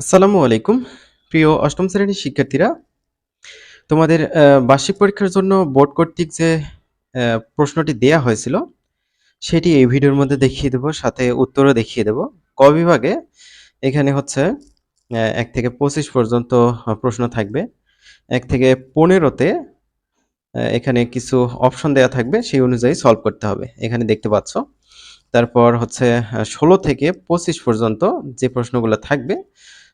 আসসালামু আলাইকুম। প্রিয় অষ্টম শ্রেণির শিক্ষার্থীরা, তোমাদের বার্ষিক পরীক্ষার জন্য বোর্ড কর্তৃক যে প্রশ্নটি দেয়া হয়েছিল, সেটি এই ভিডিওর মধ্যে দেখিয়ে দেব, সাথে উত্তরও দেখিয়ে দেব। ক বিভাগে এখানে হচ্ছে এক থেকে পঁচিশ পর্যন্ত প্রশ্ন থাকবে। এক থেকে পনেরোতে এখানে কিছু অপশন দেয়া থাকবে, সেই অনুযায়ী সলভ করতে হবে। এখানে দেখতে পাচ্ছ। তারপর হচ্ছে ষোলো থেকে পঁচিশ পর্যন্ত যে প্রশ্নগুলো থাকবে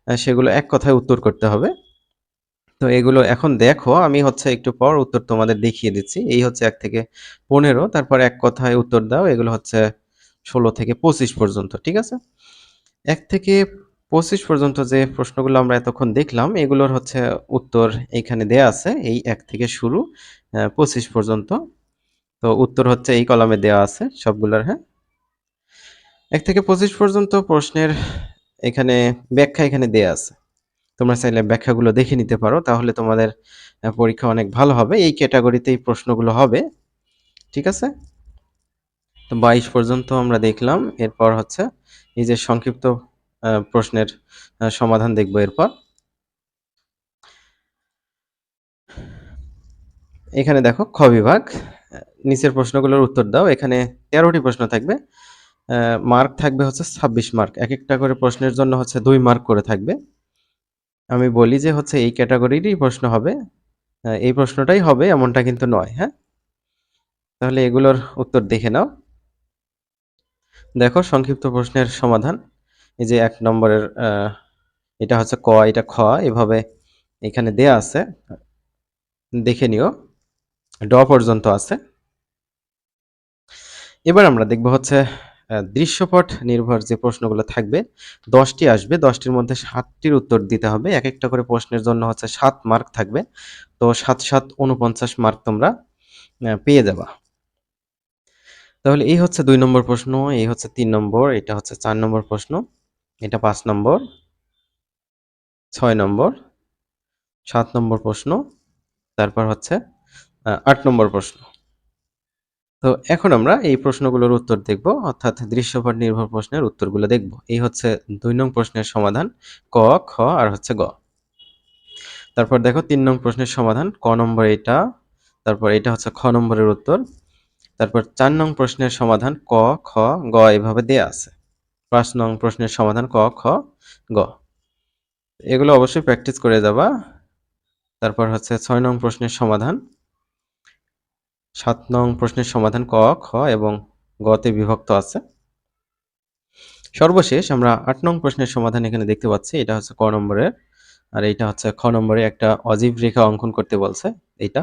সেগুলো এক কথায় উত্তর করতে হবে। তো এগুলো এখন দেখো, আমি হচ্ছে একটু পর উত্তর তোমাদের দেখিয়ে দিচ্ছি। এই হচ্ছে এক থেকে পনেরো, তারপর এক কথায় উত্তর দাও, এগুলো হচ্ছে ষোলো থেকে পঁচিশ পর্যন্ত, ঠিক আছে? এক থেকে পঁচিশ পর্যন্ত যে প্রশ্নগুলো আমরা এতক্ষণ দেখলাম, এগুলোর হচ্ছে উত্তর এইখানে দেয়া আছে, এই এক থেকে শুরু পঁচিশ পর্যন্ত। তো উত্তর হচ্ছে এই কলামে দেওয়া আছে সবগুলোর হ্যাঁ? এক থেকে পঁচিশ পর্যন্ত প্রশ্নের এখানে ব্যাখ্যা এখানে দেয়া আছে। তোমরা চাইলে ব্যাখ্যাগুলো দেখে নিতে পারো, তাহলে তোমাদের পরীক্ষা অনেক ভালো হবে। এই ক্যাটাগরিতেই প্রশ্নগুলো হবে। ঠিক আছে? তো বাইশ পর্যন্ত আমরা দেখলাম। এরপর হচ্ছে এই যে সংক্ষিপ্ত প্রশ্নের সমাধান দেখব এরপর। এখানে দেখো, খ বিভাগ। নিচের প্রশ্নগুলোর উত্তর দাও। এখানে তেরোটি প্রশ্ন থাকবে। মার্ক থাকবে হচ্ছে ছাব্বিশ মার্ক এক একটা করে প্রশ্নের জন্য হচ্ছে দুই মার্ক করে থাকবে। আমি বলি যে হচ্ছে এই ক্যাটাগরিরই প্রশ্ন হবে। এই প্রশ্নটাই হবে, এমনটা কিন্তু নয় হ্যাঁ? তাহলে এগুলোর উত্তর দেখে নাও। দেখো সংক্ষিপ্ত প্রশ্নের সমাধান। এই যে এক নম্বরের এটা হচ্ছে ক, এটা খ, এভাবে এখানে দেয়া আছে। দেখে নিও। ড পর্যন্ত আছে। এবার আমরা দেখব হচ্ছে দৃশ্যপট নির্ভর যে প্রশ্নগুলো থাকবে, দশটি আসবে, দশটির মধ্যে সাতটির উত্তর দিতে হবে। এক একটা করে প্রশ্নের জন্য হচ্ছে সাত মার্ক থাকবে। তো সাত সাত উনপঞ্চাশ মার্ক তোমরা পেয়ে যাবা। তাহলে এই হচ্ছে দুই নম্বর প্রশ্ন, এই হচ্ছে তিন নম্বর, এটা হচ্ছে চার নম্বর প্রশ্ন, এটা পাঁচ নম্বর, ছয় নম্বর, সাত নম্বর প্রশ্ন, তারপর হচ্ছে আট নম্বর প্রশ্ন। তো এখন আমরা এই প্রশ্নগুলোর উত্তর দেখব, অর্থাৎ দৃশ্যপট নির্ভর প্রশ্নের উত্তরগুলো দেখব। এই হচ্ছে দুই নং প্রশ্নের সমাধান, ক, খ, আর হচ্ছে গ। তারপর দেখো তিন নং প্রশ্নের সমাধান, ক নম্বর এটা, তারপর এটা হচ্ছে খ নম্বরের উত্তর। তারপর চার নং প্রশ্নের সমাধান, ক, খ, গ এভাবে দেয়া আছে। পাঁচ নং প্রশ্নের সমাধান, ক, খ, গ। এগুলো অবশ্যই প্র্যাকটিস করে যাবা। তারপর হচ্ছে ছয় নং প্রশ্নের সমাধান সাত নং প্রশ্নের সমাধান ক, খ এবং গতে বিভক্ত আছে। সর্বশেষ আমরা আট নং প্রশ্নের সমাধান এখানে দেখতে পাচ্ছি, এটা হচ্ছে ক নম্বরের। আর এইটা হচ্ছে খ নম্বরে একটা অজীব রেখা অঙ্কন করতে বলছে, এইটা।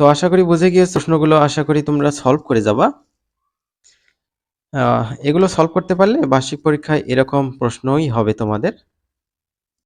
তো আশা করি বুঝে গিয়ে প্রশ্নগুলো আশা করি তোমরা সলভ করে যাবা। এগুলো সলভ করতে পারলে বার্ষিক পরীক্ষায় এরকম প্রশ্নই হবে তোমাদের।